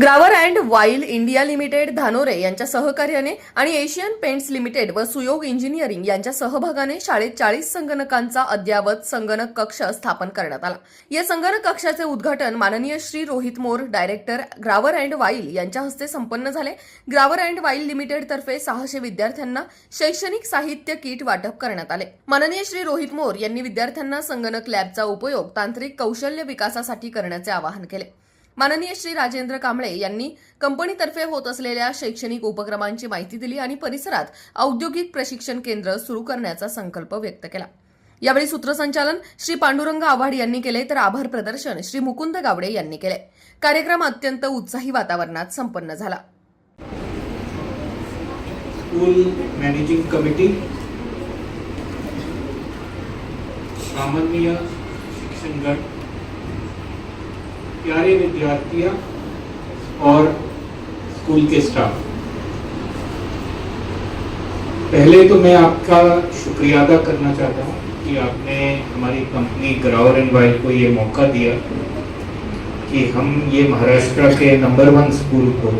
Grauer and Weil India limited Dhanore यांच्या सहकार्याने आणि एशियन पेंट्स लिमिटेड व सुयोग इंजिनिअरिंग यांच्या सहभागाने शाळेत चाळीस संगणकांचा अद्यावत संगणक कक्ष स्थापन करण्यात आला. या संगणक कक्षाचे उद्घाटन माननीय Shri Rohit More director Grauer and Weil यांच्या हस्ते संपन्न झाले. ग्रावर अँड वाईल लिमिटेड तर्फे सहाशे विद्यार्थ्यांना शैक्षणिक साहित्य किट वाटप करण्यात आले. माननीय श्री रोहित मोर यांनी विद्यार्थ्यांना संगणक लॅबचा उपयोग तांत्रिक कौशल्य विकासासाठी करण्याचे आवाहन केले. माननीय श्री राजेंद्र कांबळे यांनी कंपनीतर्फे होत असलेल्या शैक्षणिक उपक्रमांची माहिती दिली आणि परिसरात औद्योगिक प्रशिक्षण केंद्र सुरू करण्याचा संकल्प व्यक्त केला. यावेळी सूत्रसंचालन श्री पांडुरंग आव्हाड यांनी केले तर आभार प्रदर्शन श्री मुकुंद गावडे यांनी केले. कार्यक्रम अत्यंत उत्साही वातावरणात संपन्न झाला. स्कूल मॅनेजिंग कमिटी सामान्य शिक्षणगण प्यारे विद्यार्थियाँ और स्कूल के स्टाफ। पहले तो मैं आपका शुक्रिया अदा करना चाहता हूँ कि आपने हमारी कंपनी ग्रावर एंड वाइल्ड को ये मौका दिया कि हम ये महाराष्ट्र के नंबर वन स्कूल को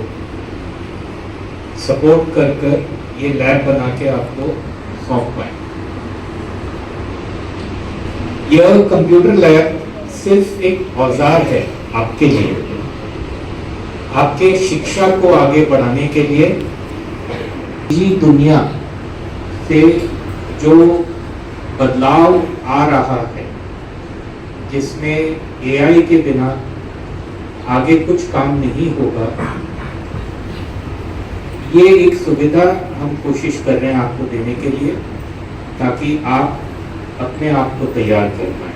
सपोर्ट कर कर ये लैब बना के आपको सौंप पाए। यह कंप्यूटर लैब सिर्फ़ एक औज़ार है। आपके लिए। आपके शिक्षा को आगे बढ़ाने के लिए दुनिया से जो बदलाव आ रहा है, जिसमें एआई के बिना आगे कुछ काम नहीं होगा, ये एक सुविधा हम कोशिश कर रहे हैं आपको देने के लिए, ताकि आप अपने आप को तैयार कर पाए।